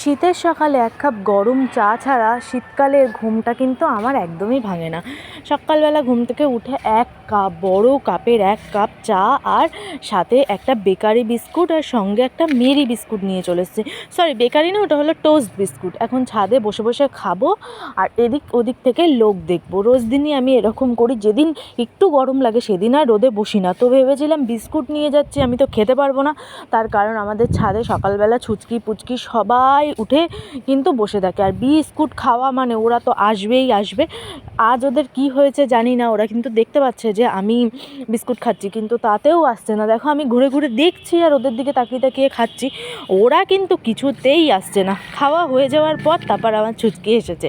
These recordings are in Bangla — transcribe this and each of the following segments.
শীতের সকালে এক কাপ গরম চা ছাড়া শীতকালের ঘুমটা কিন্তু আমার একদমই ভাঙে না। সকালবেলা ঘুম থেকে উঠে এক কাপ, বড় কাপের এক কাপ চা আর সাথে একটা বেকারি বিস্কুট আর সঙ্গে একটা মেরি বিস্কুট নিয়ে চলে এসেছি। সরি বেকারি না, ওটা হলো টোস্ট বিস্কুট। এখন ছাদে বসে বসে খাব আর এদিক ওদিক থেকে লোক দেখব। রোজ দিনই আমি এরকম করি, যেদিন একটু গরম লাগে সেদিন আর রোদে বসি না। তো ভেবেছিলাম বিস্কুট নিয়ে যাচ্ছি, আমি তো খেতে পারব না। তার কারণ আমাদের ছাদে সকালবেলা ছুচকি পুচকি সবাই উঠে কিন্তু বসে থাকে। আর বিস্কুট খাওয়া মানে ওরা তো আসবেই আসবে। আজ ওদের কি হয়েছে জানি না, ওরা কিন্তু দেখতে পাচ্ছে যে আমি বিস্কুট খাচ্ছি, কিন্তু তাতেও আসছে না। দেখো আমি ঘুরে ঘুরে দেখছি আর ওদের দিকে তাকিয়ে তাকিয়ে খাচ্ছি। ওরা কিন্তু কিছুতেই আসছে না। খাওয়া হয়ে যাওয়ার পর তারপর আমার ছুচকি এসেছে।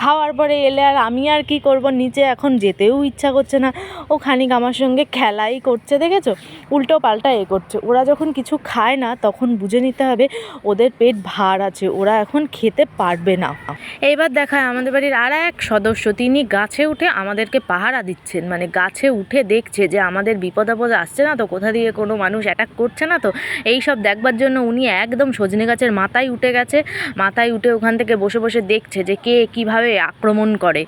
খাওয়ার পরে এলে আর আমি আর কি করব? নিচে এখন যেতেও ইচ্ছা করছে না। ও খানিক আমার সঙ্গে খেলাই করছে, দেখেছ? উল্টো পাল্টা এ করছে। ওরা যখন কিছু খায় না, তখন বুঝে নিতে হবে ওদের পেট ভার আছে। ওরা এখন খেতে পারবে না। এইবার দেখায় আমাদের বাড়ির আর এক সদস্য, তিনি গাছে উঠে আমাদেরকে পাহারা দিচ্ছেন। মানে গাছে উঠে দেখছে যে আমাদের বিপদ আপদ আসছে না তো, কোথা দিয়ে কোনো মানুষ অ্যাটাক করছে না তো। এই সব দেখবার জন্য উনি একদম সজনে গাছের মাথায় উঠে গেছে। মাথায় উঠে ওখান থেকে বসে বসে দেখছে যে কে কীভাবে আক্রমণ করে।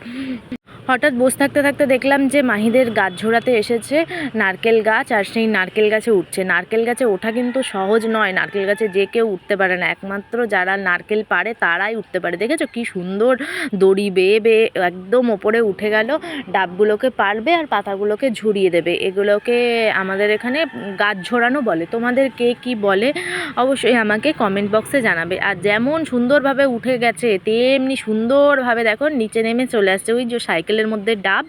হঠাৎ বসে থাকতে থাকতে দেখলাম যে মাহিদের গাছ ঝোড়াতে এসেছে নারকেল গাছ, আর সেই নারকেল গাছে উঠছে। নারকেল গাছে ওঠা কিন্তু সহজ নয়। নারকেল গাছে যে কেউ উঠতে পারে না। একমাত্র যারা নারকেল পারে, তারাই উঠতে পারে। দেখেছ কি সুন্দর দড়ি বেয়ে বেয়ে একদম ওপরে উঠে গেল। ডাবগুলোকে পারবে আর পাতাগুলোকে ঝুরিয়ে দেবে। এগুলোকে আমাদের এখানে গাছ ঝোড়ানো বলে। তোমাদের কে কি বলে অবশ্যই আমাকে কমেন্ট বক্সে জানাবে। আর যেমন সুন্দরভাবে উঠে গেছে, তেমনি সুন্দরভাবে দেখো নিচে নেমে চলে আসছে। ওই যে সাইকেলের মধ্যে ডাব।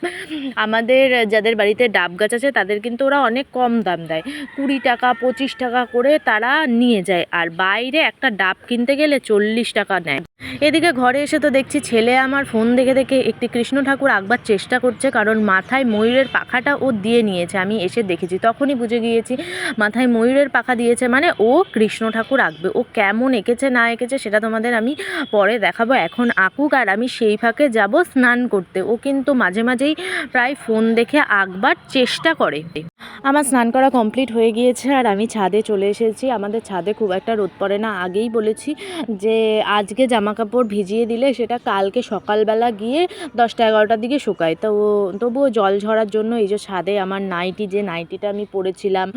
আমাদের যাদের বাড়িতে ডাব গাছ আছে, তাদের কিন্তু ওরা অনেক কম দাম দেয়। কুড়ি টাকা, পঁচিশ টাকা করে তারা নিয়ে যায়। আর বাইরে একটা ডাব কিনতে গেলে চল্লিশ টাকা নেয়। এদিকে ঘরে এসে তো দেখছি ছেলে আমার ফোন দেখে দেখে একটি কৃষ্ণ ঠাকুর আঁকবার চেষ্টা করছে, কারণ মাথায় ময়ূরের পাখাটা ও দিয়ে নিয়েছে। আমি এসে দেখেছি, তখনই বুঝে গিয়েছি মাথায় ময়ূরের পাখা দিয়েছে। মানে ও কৃষ্ণ ঠাকুর আঁকবে, ও কেমন এঁকেছে, না এঁকেছে সেটা তোমাদের আমি পরে দেখাবো। এখন আঁকুক আর আমি সেই ফাঁকে যাব স্নান করতে। ও কিন্তু মাঝে মাঝেই প্রায় ফোন দেখে আঁকবার চেষ্টা করে। আমার স্নান করা কমপ্লিট হয়ে গিয়েছে আর আমি ছাদে চলে এসেছি। আমাদের ছাদে খুব একটা রোদ পড়ে না। আগেই বলেছি যে আজকে জামা কাপড় ভিজিয়ে দিলে সেটা কালকে সকালবেলা গিয়ে দশটা এগারোটার দিকে শুকায়। তো তবুও জল ঝরার জন্য এই যে ছাদে আমার নাইটি, যে নাইটিটা আমি পরেছিলাম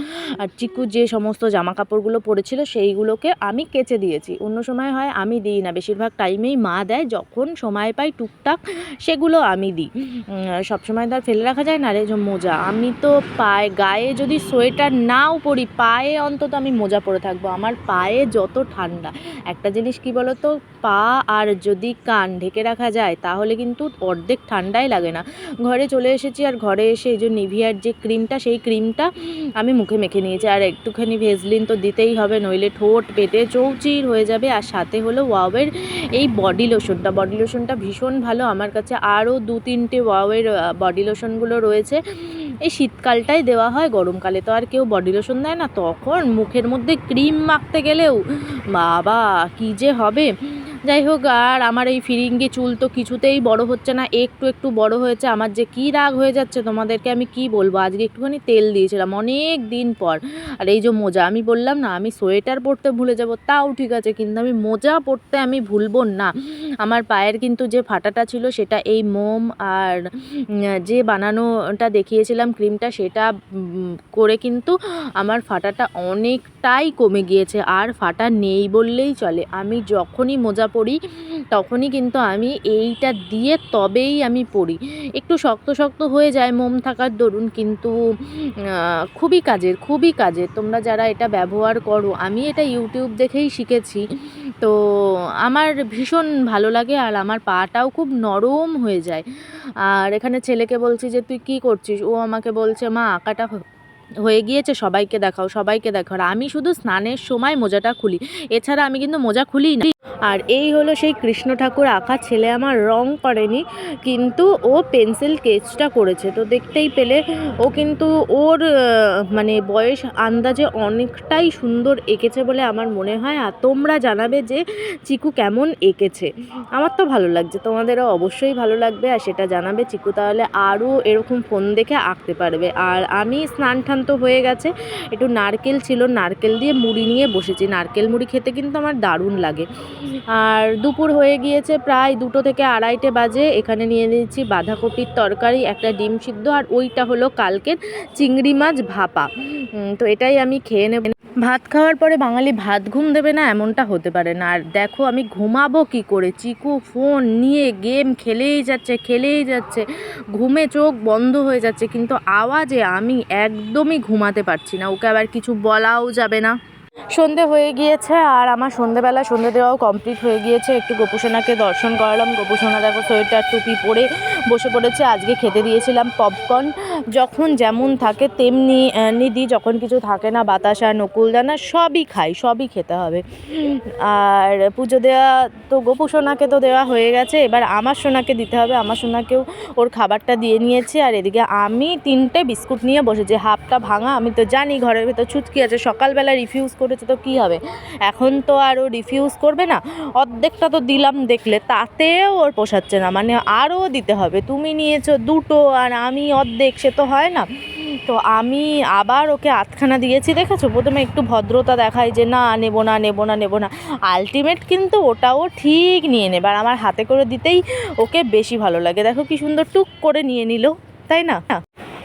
আর চিকু যে সমস্ত জামা কাপড়গুলো পরেছিল সেইগুলোকে আমি কেচে দিয়েছি। অন্য সময় হয় আমি দিই না। বেশিরভাগ টাইমেই মা দেয়, যখন সময় পাই টুকটাক সেগুলো আমি দিই। সব সময় তো আর ফেলে রাখা যায় না রে মোজা। আমি তো পায়ে, গায়ে যদি সোয়েটার নাও পরি, পায়ে অন্তত আমি মোজা পরে থাকব। আমার পায়ে যত ঠান্ডা। একটা জিনিস কি বলো তো পা আর যদি কান ঢেকে রাখা যায়, তাহলে কিন্তু অর্ধেক ঠান্ডাই লাগে না। ঘরে চলে এসেছি আর ঘরে এসে এই যে নিভিয়ার যে ক্রিমটা, সেই ক্রিমটা আমি মুখে মেখে নিয়েছি। আর একটুখানি ভেজলিন তো দিতেই হবে, নইলে ঠোঁট পেটে চৌচির হয়ে যাবে। আর সাথে হলো ওয়াওয়ের এই বডি লোশনটা। বডি লোশনটা ভীষণ ভালো। আমার কাছে আরও দু তিনটে ওয়াওয়ের বডি লোশনগুলো রয়েছে। এই শীতকালটাই দেওয়া হয়, গরমকালে তো আর কেউ বডি লোশন দেয় না। তখন মুখের মধ্যে ক্রিম মাখতে গেলেও, বাবা, কী যে হবে? যাই হোক, আর আমার এই ফিরিঙ্গি চুল তো কিছুতেই বড় হচ্ছে না, একটু একটু বড় হয়েছে। আমার যে কী রাগ হয়ে যাচ্ছে তোমাদেরকে আমি কি বলব? আজকে একটুখানি তেল দিয়েছিলাম অনেক দিন পর। আর এই যে মোজা, আমি বললাম না, আমি সোয়েটার পরতে ভুলে যাব, তাও ঠিক আছে, কিন্তু আমি মোজা পরতে আমি ভুলবো না। আমার পায়ের কিন্তু যে ফাটাটা ছিল সেটা এই মোম আর যে বানানোটা দেখিয়েছিলাম ক্রিমটা, সেটা করে কিন্তু আমার ফাটাটা অনেকটাই কমে গিয়েছে। আর ফাটা নেই বললেই চলে। আমি যখনই মোজা পরি তখনই কিন্তু আমি এইটা দিয়ে তবেই আমি পরি একটু শক্ত শক্ত হয়ে যায় মোম থাকার দরুন, কিন্তু খুবই কাজের খুবই কাজের। তোমরা যারা এটা ব্যবহার করো, আমি এটা ইউটিউব দেখেই শিখেছি। তো, আমার ভীষণ ভালো লাগে আর আমার পাটাও খুব নরম হয়ে যায়। আর এখানে ছেলেকে বলছি যে, তুই কী করছিস? ও আমাকে বলছে, মা, আঁকাটা হয়ে গিয়েছে, সবাইকে দেখাও সবাইকে দেখাও। আমি শুধু স্নানের সময় মোজাটা খুলি। এছাড়া আমি কিন্তু মোজা খুলি না। আর এই হলো সেই কৃষ্ণ ঠাকুর আঁকা ছেলে আমার রং করেনি, কিন্তু ও পেন্সিল স্কেচটা করেছে। তো দেখতেই পেলে ও কিন্তু ওর মানে বয়স আন্দাজে অনেকটাই সুন্দর এঁকেছে বলে আমার মনে হয়। আর তোমরা জানাবে যে চিকু কেমন এঁকেছে। আমার তো ভালো লাগছে, তোমাদেরও অবশ্যই ভালো লাগবে। আর সেটা জানাবে চিকু, তাহলে আরও এরকম ফোন দেখে আঁকতে পারবে। আর আমি স্নান টান তো হয়ে গেছে, একটু নারকেল ছিল, নারকেল দিয়ে মুড়ি নিয়ে বসেছি। নারকেল মুড়ি খেতে কিন্তু আমার দারুণ লাগে। আর দুপুর হয়ে গিয়েছে প্রায় দুটো থেকে আড়াইটে বাজে। এখানে নিয়ে নিয়েছি বাঁধাকপির তরকারি, একটা ডিম সিদ্ধ, আর ওইটা হলো কালকের চিংড়ি মাছ ভাপা। তো এটাই আমি খেয়ে নেব। ভাত খাওয়ার পরে বাঙালি ভাত ঘুম দেবে না, এমনটা হতে পারে না। আর দেখো আমি ঘুমাবো কি করে? চিকু ফোন নিয়ে গেম খেলেই যাচ্ছে খেলেই যাচ্ছে। ঘুমে চোখ বন্ধ হয়ে যাচ্ছে, কিন্তু আওয়াজে আমি একদমই ঘুমাতে পারছি না। ওকে আবার কিছু বলাও যাবে না। সন্ধে হয়ে গিয়েছে আর আমার সন্ধেবেলা সন্ধে দেওয়াও কমপ্লিট হয়ে গিয়েছে। একটু গোপুসোনাকে দর্শন করালাম। গোপুসোনা দেখো সোয়েটার, টুপি পরে বসে পড়েছে। আজকে খেতে দিয়েছিলাম পপকর্ন যখন যেমন থাকে, তেমনি নিদি যখন কিছু থাকে না, বাতাসা নকুলদানা সবই খাই সবই খেতে হবে। আর পুজো দেওয়া তো গোপু সোনাকে তো দেওয়া হয়ে গেছে, এবার আমার সোনাকে দিতে হবে। আমার সোনাকেও ওর খাবারটা দিয়ে নিয়েছি, আর এদিকে আমি তিনটে বিস্কুট নিয়ে বসেছি। হাফটা ভাঙা, আমি তো জানি ঘরের ভেতর ছুটকি আছে, সকালবেলা রিফিউজ করেছে তো কী হবে? এখন তো আর ও রিফিউজ করবে না। অর্ধেকটা তো দিলাম দেখলে, তাতেও ওর পোষাচ্ছে না। মানে আরও দিতে হবে। তুমি নিয়েছো দুটো, আর আমি অর্ধেক সে তো হয় না। তো আমি আবার ওকে আতখানা দিয়েছি, দেখেছ? প্রথমে একটু ভদ্রতা দেখাই যে, না, নেব না নেব না নেব না। আলটিমেট কিন্তু ওটাও ঠিক নিয়ে নেবে। আর আমার হাতে করে দিতেই ওকে বেশি ভালো লাগে। দেখো কি সুন্দর টুক করে নিয়ে নিল, তাই না?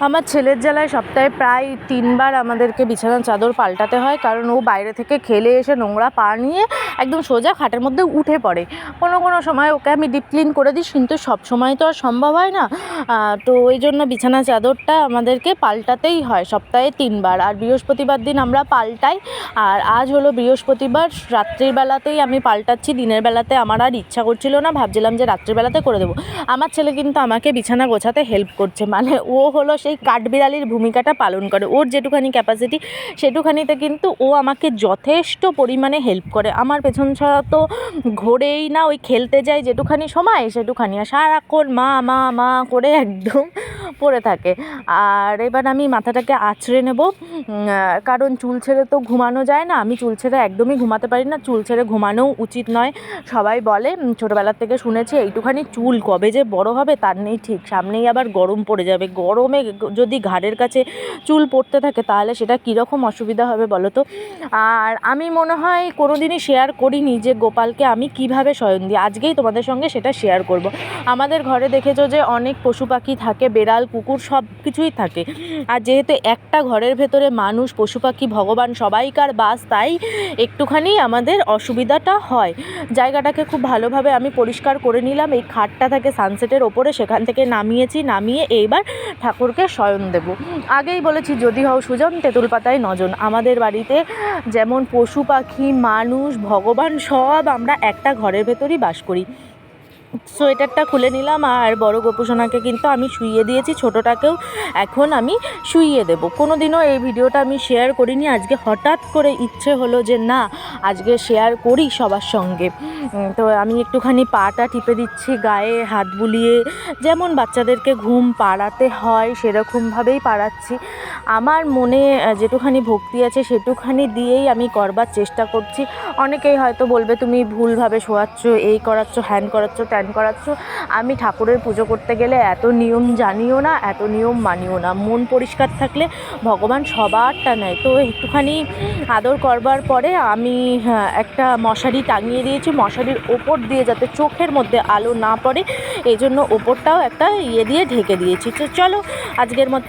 আমার ছেলের জ্বালায় সপ্তাহে প্রায় তিনবার আমাদেরকে বিছানার চাদর পাল্টাতে হয়, কারণ ও বাইরে থেকে খেলে এসে নোংরা পা নিয়ে একদম সোজা খাটের মধ্যে উঠে পড়ে। কোনো কোনো সময় ওকে আমি ডিপ ক্লিন করে দিই, কিন্তু সব সময় তো আর সম্ভব হয় না। তো ওই জন্য বিছানা চাদরটা আমাদেরকে পাল্টাতেই হয়, সপ্তাহে তিনবার। আর বৃহস্পতিবার দিন আমরা পাল্টাই, আর আজ হলো বৃহস্পতিবার, রাত্রির বেলাতেই আমি পাল্টাচ্ছি, দিনের বেলাতে আমার আর ইচ্ছা করছিল না, ভাবছিলাম যে রাত্রিবেলাতে করে দেবো। আমার ছেলে কিন্তু আমাকে বিছানা গোছাতে হেল্প করছে মানে ও হলো সেই কাঠবিড়ালির ভূমিকাটা পালন করে। ওর যেটুখানি ক্যাপাসিটি সেটুখানিতে কিন্তু ও আমাকে যথেষ্ট পরিমাণে হেল্প করে। আমার পেছন ছাড়া তো ঘোরেই না, ওই খেলতে যায় যেটুখানি সময়, সেটুখানি আর সারাক্ষণ মা মা মা করে একদম পড়ে থাকে। আর এবার আমি মাথাটাকে আঁচড়ে নেব। কারণ চুল ছেড়ে তো ঘুমানো যায় না। আমি চুল ছেড়ে একদমই ঘুমাতে পারি না। চুল ছেড়ে ঘুমানোও উচিত নয়। সবাই বলে ছোটোবেলার থেকে শুনেছি, এইটুখানি চুল কবে যে বড় হবে তার নেই ঠিক। সামনেই আবার গরম পড়ে যাবে। গরমে যদি ঘাড়ের কাছে চুল পড়তে থাকে, তাহলে সেটা কীরকম অসুবিধা হবে বলো তো? আর আমি মনে হয় কোনো দিনই শেয়ার করিনি যে গোপালকে আমি কীভাবে শয়ন দিই। আজকেই তোমাদের সঙ্গে সেটা শেয়ার করব। আমাদের ঘরে দেখেছ যে অনেক পশু পাখি থাকে, বেড়াল, কুকুর সব কিছুই থাকে। আর যেহেতু একটা ঘরের ভেতরে মানুষ, পশু পাখি, ভগবান সবাইকার বাস, তাই একটুখানি আমাদের অসুবিধাটা হয়। জায়গাটাকে খুব ভালোভাবে আমি পরিষ্কার করে নিলাম। এই খাটটা থাকে সানসেটের ওপরে, সেখান থেকে নামিয়েছি, নামিয়ে এইবার ঠাকুরকে শয়ন দেব। আগেই বলেছি, যদি হও সুজন, তেঁতুল পাতায় নজন। আমাদের বাড়িতে যেমন পশু পাখি, মানুষ, ভগবান, সব আমরা একটা ঘরের ভেতরই বাস করি। সোয়েটারটা খুলে নিলাম আর বড় গোপুসোনাকে কিন্তু আমি শুইয়ে দিয়েছি, ছোটোটাকেও এখন আমি শুইয়ে দেবো। কোনো দিনও এই ভিডিওটা আমি শেয়ার করিনি, আজকে হঠাৎ করে ইচ্ছে হলো যে না, আজকে শেয়ার করি সবার সঙ্গে। তো আমি একটুখানি পাটা টিপে দিচ্ছি, গায়ে হাত বুলিয়ে। যেমন বাচ্চাদেরকে ঘুম পাড়াতে হয়, সেরকমভাবেই পাড়াচ্ছি। আমার মনে যেটুখানি ভক্তি আছে সেটুখানি দিয়েই আমি করবার চেষ্টা করছি। অনেকেই হয়তো বলবে, তুমি ভুলভাবে শোয়াচ্ছ, এই করাচ্ছ, হ্যান করাচ্ছ, ত্যান করাচ্ছ। আমি ঠাকুরের পুজো করতে গেলে এত নিয়ম জানিও না, এত নিয়ম মানিও না। মন পরিষ্কার থাকলে ভগবান সবারটা নেয় তো একটুখানি আদর করবার পরে আমি একটা মশারি টাঙিয়ে দিয়েছি, মশারির ওপর দিয়ে যাতে চোখের মধ্যে আলো না পড়ে এই জন্য ওপরটাও একটা ইয়ে দিয়ে ঢেকে দিয়েছি। তো চলো, আজকের মতো